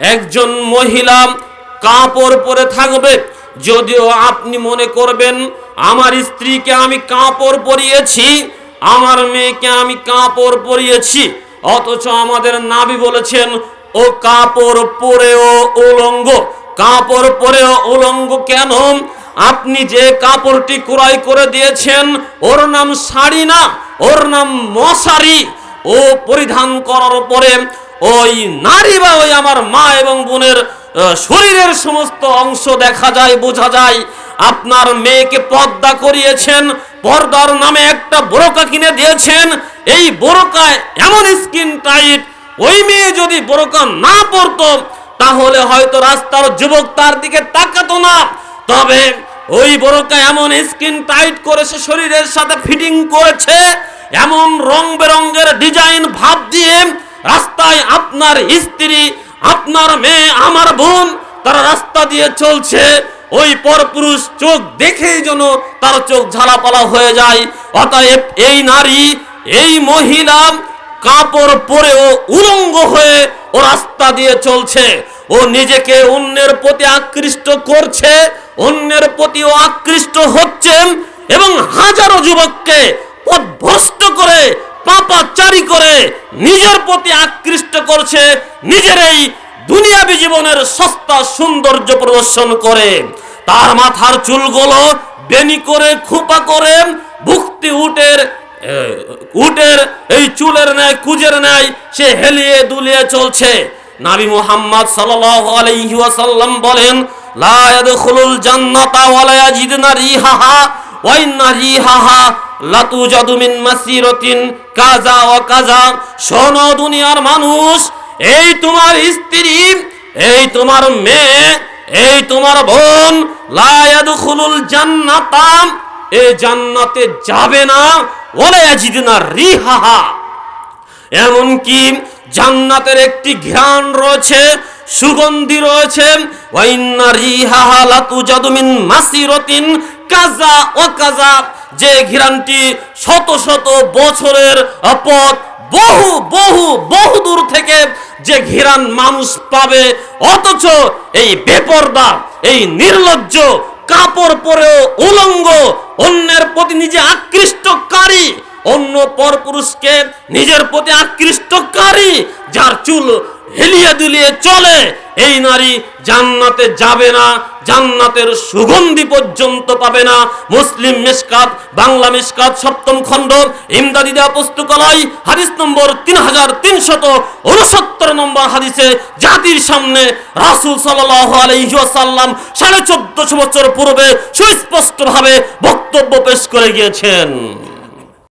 একজন মহিলা কাপড় পরে থাকবে, যদিও আপনি মনে করবেন, আমার স্ত্রীকে আমি কাপড় পরিয়েছি, আমার মেয়েকে আমি কাপড় পরিয়েছি, অথচ আমাদের নাবি বলেছেন, ও কাপড় পরেও উলঙ্গ। কাপড় পরেও উলঙ্গ কেন? আপনি যে কাপড়টি ক্রয় করে দিয়েছেন, ওর নাম শাড়ি না, ওর নাম মশারি। ও পরিধান করার পরে ওই নারী বা ওই আমার মা এবং বোনের শরীরের সমস্ত অংশ দেখা যায়, বোঝা যায়। আপনার মেয়েকে পর্দা করিয়েছেন, পর্দার নামে একটা বোরকা কিনে দিয়েছেন। এই বোরকায় এমন স্কিন টাইট ওই মেয়ে যদি বোরকা না পরতো, তাহলে হয়তো রাস্তার যুবক তার দিকে তাকাতো না। তবে ওই বোরকা এমন স্কিন টাইট করেছে, শরীরের সাথে ফিটিং করেছে, এমন রং বেরঙ্গের ডিজাইন ভাব দিয়ে রাস্তায় আপনার স্ত্রী, আপনার মেয়ে, আমার বোন, তারা রাস্তা দিয়ে চলছে। ওই পরপুরুষ চোখ দেখেই যেন তার চোখ ঝালাপালা হয়ে যায়। অতএব এই নারী, এই মহিলা কাপড় পরেও উলঙ্গ হয়ে ও রাস্তা দিয়ে চলছে। ও নিজেকে অন্যের প্রতি আকৃষ্ট করছে, অন্যের প্রতিও আকৃষ্ট হচ্ছেন এবং হাজারো যুবককে পথভ্রষ্ট করে পাপাচারি করে নিজের প্রতি আকৃষ্ট করছে নিজের এই দুনিয়াবী জীবনের সস্তা সৌন্দর্য প্রদর্শন করে। তার মাথার চুলগুলো বেনি করে, খোপা করে, ভুক্তি উটের উটের এই চুলের ন্যায়, কুজের ন্যায় সে হেলিয়ে দুলিয়ে চলছে। নাবি মুহাম্মদ সাল্লাল্লাহু আলাইহি ওয়াসাল্লাম বলেন, লা ইয়াদখুলুল জান্নাতা ওয়া লা ইয়াজিদুনা রিহাহা। কাজা ওয়া কাজা শোনো দুনিয়ার মানুষ, এই তোমার স্ত্রী, এই তোমার মেয়ে, এই তোমার বোন, লা ইয়াদখুলুল জান্নাতা, এ জান্নাতে যাবে না। ওলা ইয়াজিদুনা রিহাহা। এমনকি জান্নাতের একটি ঘ্রাণ রয়েছে সুগন্ধি রয়েছে। মাসিরাতিন, কাজা ও কাজা, যে ঘিরানটি শত শত বছরের পথ বহু বহু বহু দূর থেকে যে ঘিরান মানুষ পাবে, অথচ এই বেপরদা, এই নির্লজ্জ কাপড় পরেও উলঙ্গ, অন্যের প্রতি নিজে আকৃষ্টকারী, অন্য পরপুরুষকে নিজের প্রতি আকৃষ্টকারী, যার চুল হেলিয়ে দুলিয়ে চলে। এই নারী জান্নাতে যাবে না, জান্নাতের সুগন্ধি পর্যন্ত পাবে না। মুসলিম মিসকাত বাংলা মিসকাত সপ্তম খণ্ড, ইমদাদি দেওয়া পুস্তকালয়, হাদিস নম্বর তিন হাজার তিনশত উনসত্তর নম্বর হাদিসে জাতির সামনে রাসুল সাল্লাহ আলহিসাল্লাম সাড়ে চোদ্দশো বছর পূর্বে সুস্পষ্টভাবে বক্তব্য পেশ করে গিয়েছেন।